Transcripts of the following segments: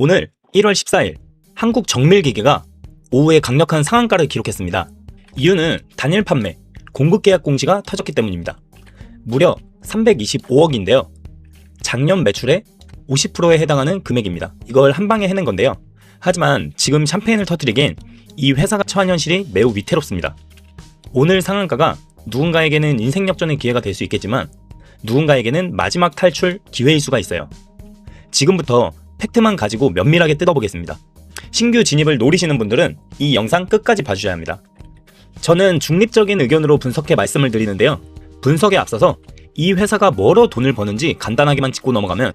오늘 1월 14일 한국 정밀기계가 오후에 강력한 상한가를 기록했습니다. 이유는 단일 판매, 공급 계약 공시가 터졌기 때문입니다. 무려 325억인데요. 작년 매출의 50%에 해당하는 금액입니다. 이걸 한 방에 해낸 건데요. 하지만 지금 샴페인을 터뜨리기엔 이 회사가 처한 현실이 매우 위태롭습니다. 오늘 상한가가 누군가에게는 인생 역전의 기회가 될 수 있겠지만 누군가에게는 마지막 탈출 기회일 수가 있어요. 지금부터 팩트만 가지고 면밀하게 뜯어보겠습니다. 신규 진입을 노리시는 분들은 이 영상 끝까지 봐주셔야 합니다. 저는 중립적인 의견으로 분석해 말씀을 드리는데요. 분석에 앞서서 이 회사가 뭐로 돈을 버는지 간단하게만 짚고 넘어가면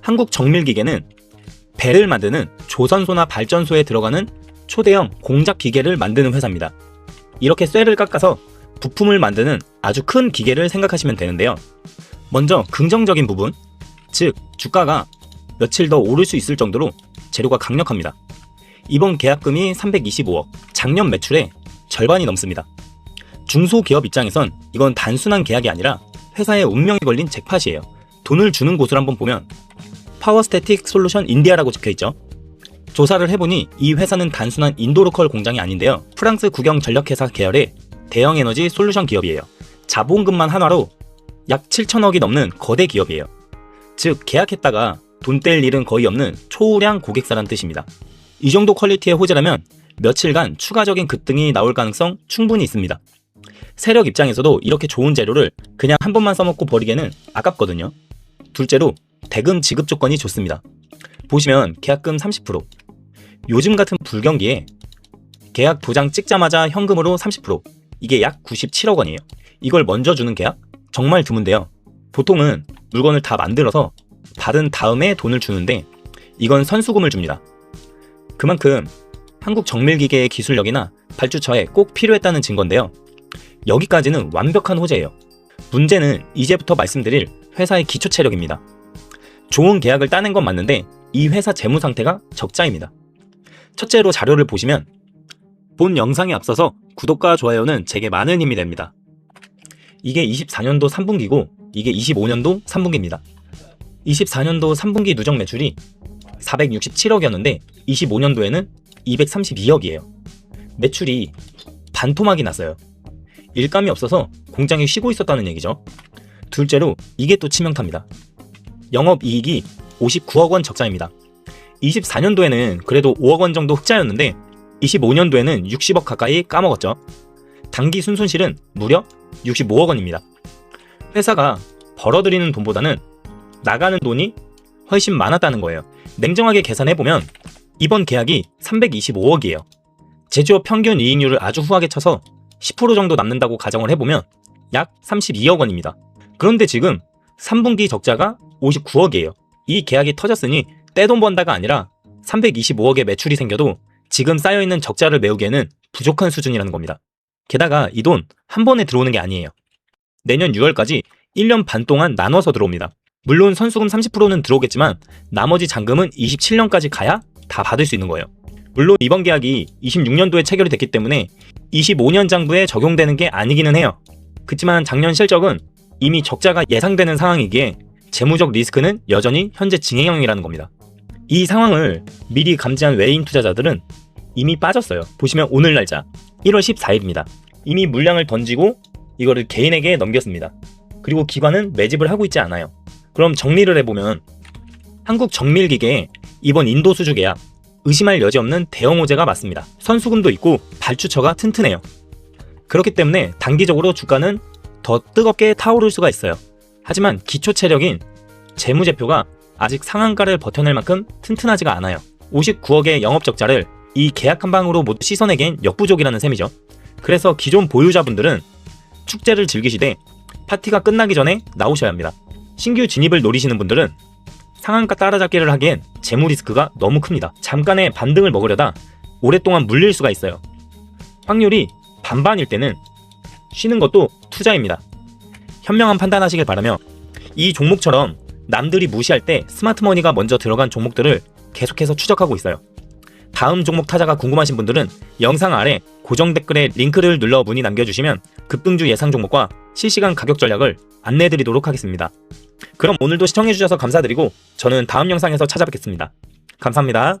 한국 정밀기계는 배를 만드는 조선소나 발전소에 들어가는 초대형 공작 기계를 만드는 회사입니다. 이렇게 쇠를 깎아서 부품을 만드는 아주 큰 기계를 생각하시면 되는데요. 먼저 긍정적인 부분, 즉 주가가 며칠 더 오를 수 있을 정도로 재료가 강력합니다. 이번 계약금이 325억, 작년 매출의 절반이 넘습니다. 중소기업 입장에선 이건 단순한 계약이 아니라 회사의 운명이 걸린 잭팟이에요. 돈을 주는 곳을 한번 보면 파워스태틱 솔루션 인디아라고 적혀 있죠. 조사를 해보니 이 회사는 단순한 인도로컬 공장이 아닌데요. 프랑스 국영 전력회사 계열의 대형 에너지 솔루션 기업이에요. 자본금만 한화로 약 7천억이 넘는 거대 기업이에요. 즉 계약했다가 돈 뗄 일은 거의 없는 초우량 고객사란 뜻입니다. 이 정도 퀄리티의 호재라면 며칠간 추가적인 급등이 나올 가능성 충분히 있습니다. 세력 입장에서도 이렇게 좋은 재료를 그냥 한 번만 써먹고 버리기에는 아깝거든요. 둘째로 대금 지급 조건이 좋습니다. 보시면 계약금 30%. 요즘 같은 불경기에 계약 도장 찍자마자 현금으로 30%. 이게 약 97억 원이에요. 이걸 먼저 주는 계약? 정말 드문데요. 보통은 물건을 다 만들어서 받은 다음에 돈을 주는데 이건 선수금을 줍니다. 그만큼 한국 정밀기계의 기술력이나 발주처에 꼭 필요했다는 증거인데요. 여기까지는 완벽한 호재예요. 문제는 이제부터 말씀드릴 회사의 기초 체력입니다. 좋은 계약을 따낸 건 맞는데 이 회사 재무 상태가 적자입니다. 첫째로 자료를 보시면 본 영상에 앞서서 구독과 좋아요는 제게 많은 힘이 됩니다. 이게 24년도 3분기고 이게 25년도 3분기입니다. 24년도 3분기 누적 매출이 467억이었는데 25년도에는 232억이에요. 매출이 반토막이 났어요. 일감이 없어서 공장이 쉬고 있었다는 얘기죠. 둘째로 이게 또 치명타입니다. 영업이익이 59억 원 적자입니다. 24년도에는 그래도 5억 원 정도 흑자였는데 25년도에는 60억 가까이 까먹었죠. 단기 순손실은 무려 65억 원입니다. 회사가 벌어들이는 돈보다는 나가는 돈이 훨씬 많았다는 거예요. 냉정하게 계산해보면 이번 계약이 325억이에요. 제조업 평균 이익률을 아주 후하게 쳐서 10% 정도 남는다고 가정을 해보면 약 32억 원입니다. 그런데 지금 3분기 적자가 59억이에요. 이 계약이 터졌으니 떼돈 번다가 아니라 325억의 매출이 생겨도 지금 쌓여있는 적자를 메우기에는 부족한 수준이라는 겁니다. 게다가 이 돈 한 번에 들어오는 게 아니에요. 내년 6월까지 1년 반 동안 나눠서 들어옵니다. 물론 선수금 30%는 들어오겠지만 나머지 잔금은 27년까지 가야 다 받을 수 있는 거예요. 물론 이번 계약이 26년도에 체결이 됐기 때문에 25년 장부에 적용되는 게 아니기는 해요. 그렇지만 작년 실적은 이미 적자가 예상되는 상황이기에 재무적 리스크는 여전히 현재 진행형이라는 겁니다. 이 상황을 미리 감지한 외인 투자자들은 이미 빠졌어요. 보시면 오늘 날짜 1월 14일입니다. 이미 물량을 던지고 이거를 개인에게 넘겼습니다. 그리고 기관은 매집을 하고 있지 않아요. 그럼 정리를 해보면 한국 정밀기계의 이번 인도 수주 계약 의심할 여지 없는 대형 호재가 맞습니다. 선수금도 있고 발주처가 튼튼해요. 그렇기 때문에 단기적으로 주가는 더 뜨겁게 타오를 수가 있어요. 하지만 기초 체력인 재무제표가 아직 상한가를 버텨낼 만큼 튼튼하지가 않아요. 59억의 영업 적자를 이 계약 한 방으로 모두 씻어내기엔 역부족이라는 셈이죠. 그래서 기존 보유자분들은 축제를 즐기시되 파티가 끝나기 전에 나오셔야 합니다. 신규 진입을 노리시는 분들은 상한가 따라잡기를 하기엔 재무 리스크가 너무 큽니다. 잠깐의 반등을 먹으려다 오랫동안 물릴 수가 있어요. 확률이 반반일 때는 쉬는 것도 투자입니다. 현명한 판단하시길 바라며 이 종목처럼 남들이 무시할 때 스마트머니가 먼저 들어간 종목들을 계속해서 추적하고 있어요. 다음 종목 타자가 궁금하신 분들은 영상 아래 고정 댓글에 링크를 눌러 문의 남겨주시면 급등주 예상 종목과 실시간 가격 전략을 안내해드리도록 하겠습니다. 그럼 오늘도 시청해주셔서 감사드리고 저는 다음 영상에서 찾아뵙겠습니다. 감사합니다.